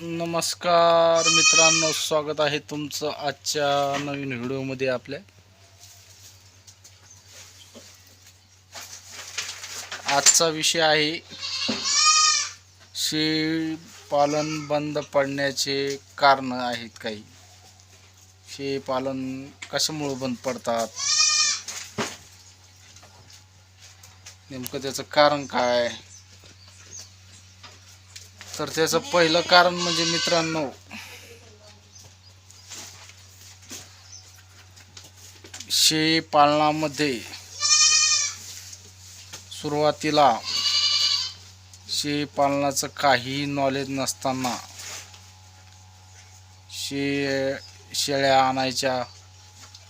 नमस्कार मित्रांनो स्वागत आहे तुमचं आजच्या नवीन व्हिडिओमध्ये आपल्या. आजचा विषय आहे शेळी पालन बंद पडण्याचे कारण आहेत काही. शेळीपालन कशामुळं कशामुळे बंद पडतात? नेमकं त्याचं कारण काय? तर त्याचं पहिलं कारण म्हणजे मित्रांनो शेळी पालनामध्ये सुरुवातीला शेळी पालनाचं काही नॉलेज नसताना शे शेळ्या आणायच्या.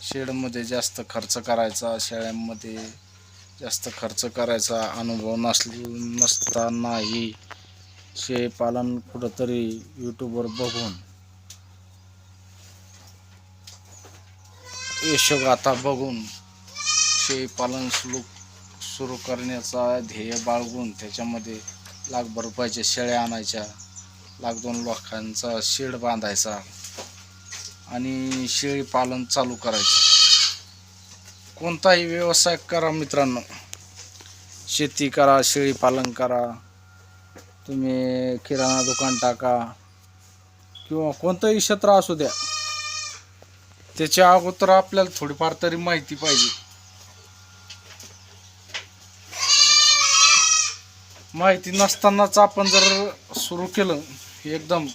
शेडमध्ये जास्त खर्च करायचा शेळ्यांमध्ये जास्त खर्च करायचा अनुभव नस नसतानाही शेळीपालन कुठंतरी यूट्यूबवर बघून. यशोगाथा बघून शेळीपालन सुरू सुरू करण्याचा ध्येय बाळगून त्याच्यामध्ये लाखभर रुपयाच्या शेळ्या आणायच्या लाख दोन लाखांचा शेड बांधायचा आणि शेळीपालन चालू करायचं. कोणताही व्यवसाय करा मित्रांनो. शेती करा शेळीपालन करा. तुम्ही किराणा दुकान टाका किंवा कोणतंही क्षेत्र असू द्या. त्याच्या अगोदर आपल्याला थोडीफार तरी माहिती पाहिजे. माहिती नसतानाच आपण जर सुरू केलं एकदम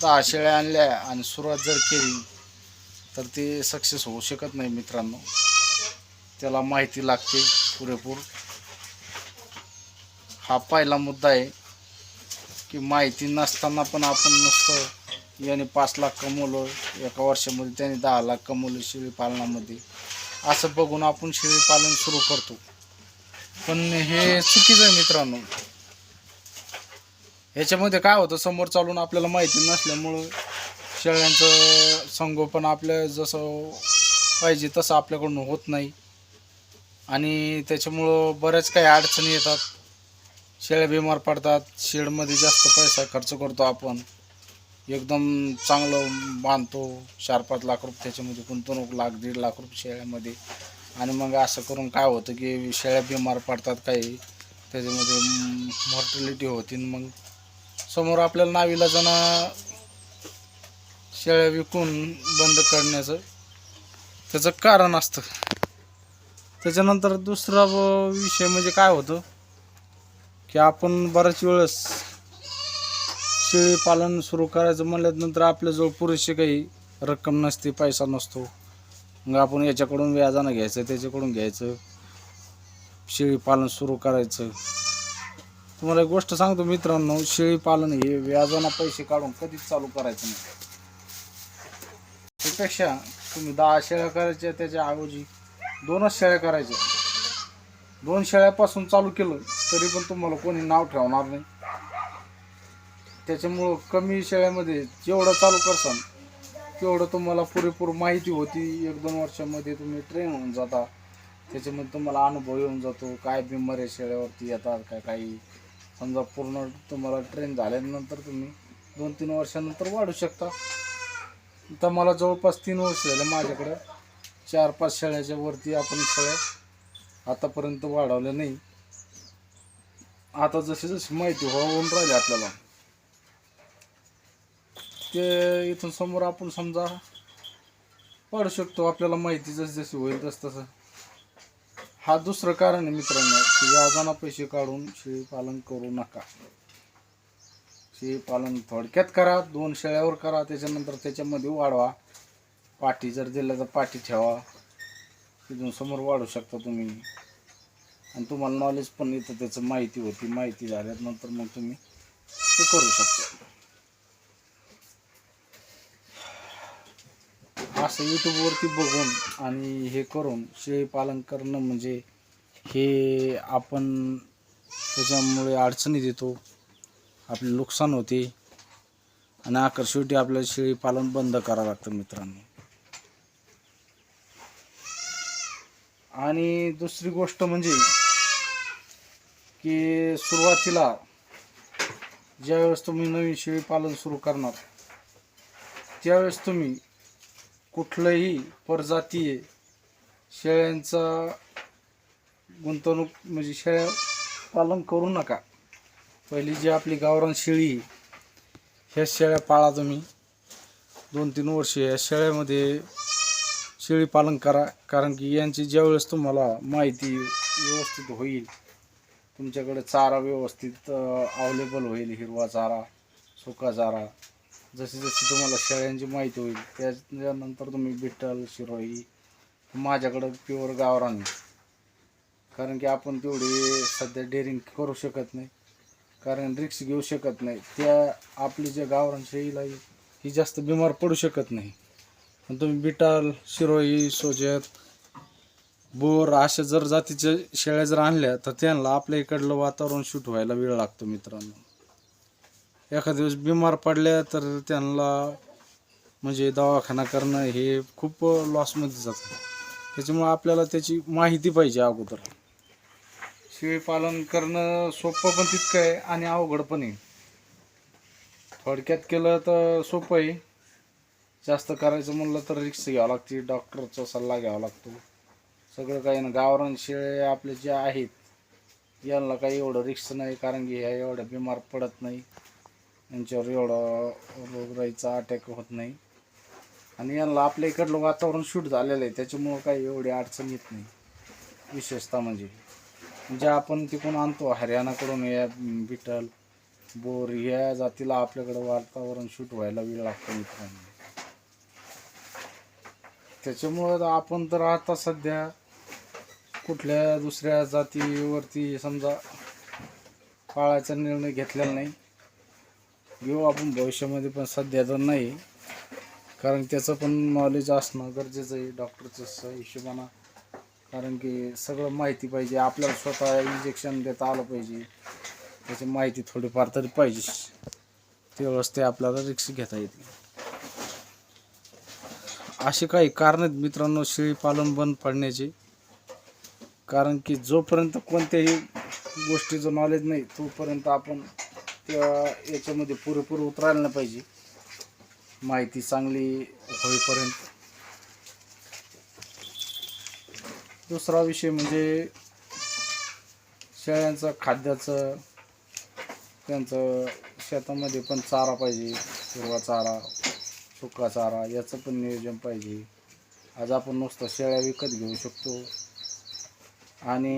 दहा शेळ्या आणल्या आणि सुरुवात जर केली तर ते सक्सेस होऊ शकत नाही मित्रांनो. त्याला माहिती लागते पुरेपूर. हा पहिला मुद्दा आहे की माहिती नसताना पण आपण नुसतं याने पाच लाख कमवलं एका वर्षामध्ये त्याने दहा लाख कमवलं शेळीपालनामध्ये. असं बघून आपण शेळीपालन सुरू करतो. पण हे चुकीचं आहे मित्रांनो. ह्याच्यामध्ये काय होतं समोर चालून आपल्याला माहिती नसल्यामुळं शेळ्यांचं संगोपन आपल्या जसं पाहिजे तसं आपल्याकडून होत नाही. आणि त्याच्यामुळं बऱ्याच काही अडचणी येतात. शेळ्या बिमार पडतात शेडमध्ये जास्त पैसा खर्च करतो आपण. एकदम चांगलं बांधतो चार पाच लाख रुपये त्याच्यामध्ये गुंतवणूक लाख दीड लाख रुपये शेळ्यामध्ये. आणि मग असं करून काय होतं की शेळ्या बिमार पडतात काही त्याच्यामध्ये मॉर्टॅलिटी होती मग समोर आपल्याला नावीला जणं शेळ्या विकून बंद करण्याचं त्याचं कारण असतं. त्याच्यानंतर दुसरा विषय म्हणजे काय होतं की आपण बऱ्याच वेळेस शेळी पालन सुरू करायचं म्हणल्यानंतर आपल्याजवळ पुरेशी काही रक्कम नसते पैसा नसतो. मग आपण याच्याकडून व्याजानं घ्यायचं त्याच्याकडून घ्यायचं. शेळी पालन सुरू करायचं. तुम्हाला एक गोष्ट सांगतो मित्रांनो शेळी पालन हे व्याजानं पैसे काढून कधीच चालू करायचं नाही. त्यापेक्षा तुम्ही दहा शेळ्या करायच्या त्याच्या ऐवजी दोनच शेळ्या करायच्या. दोन शेळ्यापासून चालू केलं तरी पण तुम्हाला कोणी नाव ठेवणार नाही. त्याच्यामुळं कमी शेळ्यामध्ये जेवढं चालू करसान तेवढं तुम्हाला पुरेपूर माहिती होती. एक दोन वर्षामध्ये तुम्ही ट्रेन होऊन जाता. त्याच्यामध्ये तुम्हाला अनुभव येऊन जातो. काय बिमारी शेळ्यावरती येतात काय काही? समजा पूर्ण तुम्हाला ट्रेन झाल्यानंतर तुम्ही दोन तीन वर्षानंतर वाढू शकता. तर मला जवळपास तीन वर्ष झाले माझ्याकडं. चार पाच शेळ्याच्या वरती आपण शेळ्या आतापर्यंत वाढवल्या नाही. आता जशी जशी माहिती होऊन राहिली आपल्याला ते इथून समोर आपण समजा पाडू शकतो आपल्याला माहिती जशी जशी होईल तस तसं. हा दुसरं कारण आहे मित्रांनो की व्याजाना पैसे काढून शेळीपालन करू नका. शेळीपालन थोडक्यात करा दोन शेळ्यावर करा त्याच्यानंतर त्याच्यामध्ये वाढवा. पाठी जर दिलं तर पाठी ठेवा. तिथून समोर वाढू शकता तुम्ही. आणि तुम्हाला नॉलेज पण येतं त्याचं माहिती होती. माहिती झाल्यानंतर मग तुम्ही ते करू शकता. असं यूट्यूबवरती बघून आणि हे करून शेळीपालन करणं म्हणजे हे आपण त्याच्यामुळे अडचणीत येतो आपले नुकसान होते. आणि आकर शेवटी आपल्याला शेळीपालन बंद करावं लागतं मित्रांनो. आणि दुसरी गोष्ट म्हणजे की सुरुवातीला ज्यावेळेस तुम्ही नवीन शेळी पालन सुरू करणार त्यावेळेस तुम्ही कुठलंही परजातीय शेळ्यांचा गुंतवणूक म्हणजे शेळ्या पालन करू नका. पहिली जी आपली गावरान शेळी ह्या शेळ्या पाळा तुम्ही. दोन तीन वर्षे या शेळ्यामध्ये शेळी पालन करा कारण की यांची ज्यावेळेस तुम्हाला माहिती व्यवस्थित होईल तुमच्याकडे चारा व्यवस्थित अवेलेबल होईल हिरवा चारा सुका चारा जशी जशी तुम्हाला शेळ्यांची माहिती होईल त्याच्यानंतर तुम्ही बिठ्ठल शिरोई माझ्याकडं प्युअर गावरान कारण की आपण तेवढी सध्या डेअरिंग करू शकत नाही. कारण रिक्स घेऊ शकत नाही. त्या आपली जे गावरान शेळीला ही ही जास्त बिमार पडू शकत नाही. तुम्ही बिटाल शिरोई सोजत बोर अशा जर जातीच्या शेळ्या जर आणल्या तर त्यांना आपल्या इकडलं वातावरण शूट व्हायला वेळ लागतो मित्रांनो. एखाद्या दिवस बिमार पडल्या तर त्यांना म्हणजे दवाखाना करणं हे खूप लॉसमध्ये जातं. त्याच्यामुळे आपल्याला त्याची माहिती पाहिजे अगोदर. शेळी पालन करणं सोपं पण तितकं आहे आणि अवघड पण आहे. थोडक्यात केलं तर सोपं आहे. जास्त करायचं म्हणलं तर रिक्स घ्यावं लागते डॉक्टरचा सल्ला घ्यावा लागतो. सगळं काही ना गावरान शेळे आपले जे आहेत यांना काही एवढं रिक्स नाही कारण की ह्या एवढ्या बिमार पडत नाही. यांच्यावर एवढं रोगराईचा अटॅक होत नाही. आणि यांना आपल्या इकडलं वातावरण शूट झालेलं आहे त्याच्यामुळं काही एवढी अडचण येत नाही. विशेषतः म्हणजे जे आपण तिकडून आणतो हरियाणाकडून या बिटल बोर ह्या जातीला आपल्याकडं वातावरण शूट व्हायला वेळ लागतो मित्रांनो. त्याच्यामुळं आपण तर आता सध्या कुठल्या दुसऱ्या जातीवरती समजा पाळायचा निर्णय घेतलेला नाही. घेऊ आपण भविष्यामध्ये पण सध्या तर नाही. कारण त्याचं पण नॉलेज असणं गरजेचं आहे. डॉक्टरचं हिशोबानं कारण की सगळं माहिती पाहिजे. आपल्याला स्वतः इंजेक्शन देता आलं पाहिजे. त्याची माहिती थोडीफार तरी पाहिजे. तेवढंच ते आपल्याला रिक्स घेता येते. अशी काही कारण आहेत मित्रांनो शेळीपालन बंद पडण्याचे. कारण की जोपर्यंत कोणत्याही गोष्टीचं नॉलेज नाही तोपर्यंत आपण त्या याच्यामध्ये पुरेपूर उतरायला नाही पाहिजे. माहिती चांगली होईपर्यंत. दुसरा विषय म्हणजे शेळ्यांचं खाद्याचं त्यांचं शेतामध्ये पण चारा पाहिजे हिरवा चारा. सुका चारा याचं पण नियोजन पाहिजे. आज आपण नुसतं शेळ्या विकत घेऊ शकतो. आणि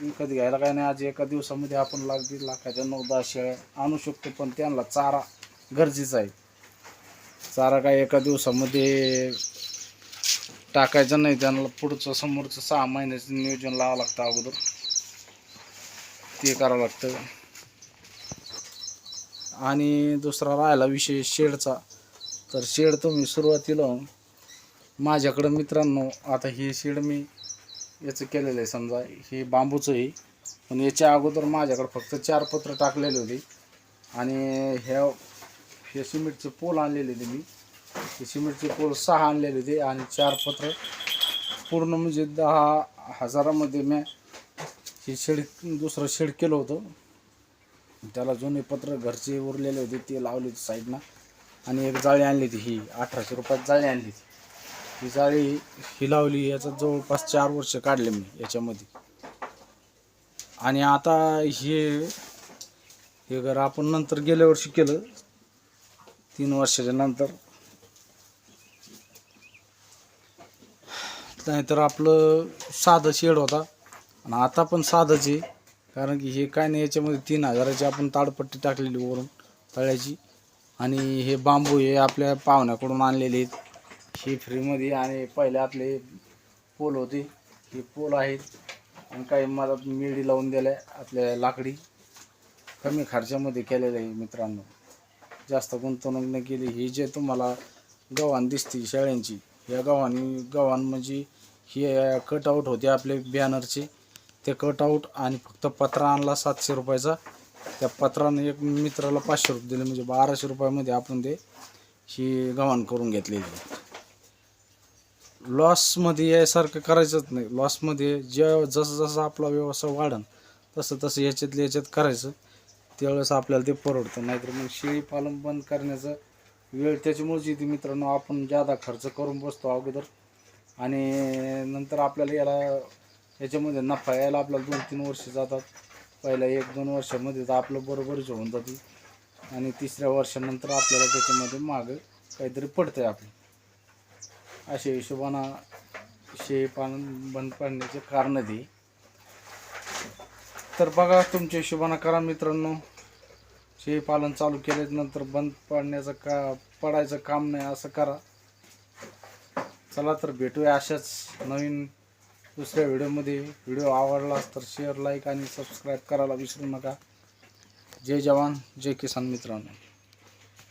विकत घ्यायला काय नाही आज एका दिवसामध्ये आपण लाख दीड लाखाच्या नऊ दहा शेळ्या आणू शकतो पण त्यांना चारा गरजेचा आहे. चारा काय एका दिवसामध्ये टाकायचं नाही त्यांना पुढचं समोरचं सहा महिन्याचं नियोजन लावावं लागतं अगोदर. ते करावं लागतं. आणि दुसरा राहिला विषय शेडचा. तर शेड तुम्ही सुरुवातीला माझ्याकडं मित्रांनो आता हे शेड मी याचं केलेलं आहे समजा हे बांबूचं आहे. पण याच्या अगोदर माझ्याकडं फक्त चार पत्र टाकलेले होते. आणि ह्या हे सिमेंटचे पोल आणलेले होते मी. हे सिमेंटचे पोल सहा आणलेले होते आणि चार पत्र पूर्ण म्हणजे दहा हजारामध्ये मी हे शेड दुसरं शेड केलं होतं. त्याला जुने पत्र घरचे उरलेले होते ते लावले होते साईडनं. आणि एक जाळी आणली होती ही अठराशे रुपयात जाळी आणली होती. ही जाळी ही लावली याचा जवळपास चार वर्ष काढले मी याच्यामध्ये. आणि आता हे हे घर आपण नंतर गेल्या वर्षी केलं तीन वर्षाच्या नंतर. नाहीतर आपलं साधं शेड होता. आणि आता पण साधंच आहे कारण की हे काय नाही याच्यामध्ये तीन हजाराची आपण ताडपट्टी टाकलेली वरून तळ्याची. आणि हे बांबू हे आपल्या पाहुण्याकडून आणलेले आहेत. हे फ्रीमध्ये आणि पहिले आपले पोल होते. हे पोल आहेत. आणि काही मला मेडी लावून दिल्या आपल्या लाकडी. कमी खर्चामध्ये केलेलं आहे मित्रांनो. जास्त गुंतवणूक नाही केली. ही जे तुम्हाला गव्हाण दिसते शेळ्यांची या गव्हाणी गव्हाण म्हणजे हे कटआउट होते आपले बॅनरचे ते कटआउट आणि फक्त पत्रा आणला सातशे रुपयाचा. त्या पत्रानं एक मित्राला पाचशे रुपये दिले म्हणजे बाराशे रुपयामध्ये आपण ते ही गव्हाण करून घेतलेली लॉसमध्ये यासारखं करायचंच नाही. लॉसमध्ये ज्या जसं जसं आपला व्यवसाय वाढन तसं तसं याच्यातल्या याच्यात करायचं. त्यावेळेस आपल्याला ते परवडतं. नाहीतर मग शेळी पालन बंद करण्याचं वेळ त्याच्यामुळेच येते मित्रांनो. आपण जादा खर्च करून बसतो अगोदर आणि नंतर आपल्याला याला याच्यामध्ये नफा यायला आपल्याला दोन तीन वर्ष जातात. पहिल्या एक दोन वर्षामध्ये तर आपलं बरोबरच होऊन जाते. आणि तिसऱ्या वर्षानंतर आपल्याला त्याच्यामध्ये मागं काहीतरी पडतं आहे आपलं. अशा हिशोबानं शेळी पालन बंद पाडण्याचे कारण ते तर बघा तुमच्या हिशोबानं करा मित्रांनो. शेळी पालन चालू केल्यानंतर बंद पाडण्याचं का पडायचं काम नाही असं करा. चला तर भेटूया अशाच नवीन दुसऱ्या व्हिडिओमध्ये व्हिडिओ आवडलास तर शेअर लाईक आणि सबस्क्राईब करायला विसरू नका. जय जवान जय किसान मित्रांनो.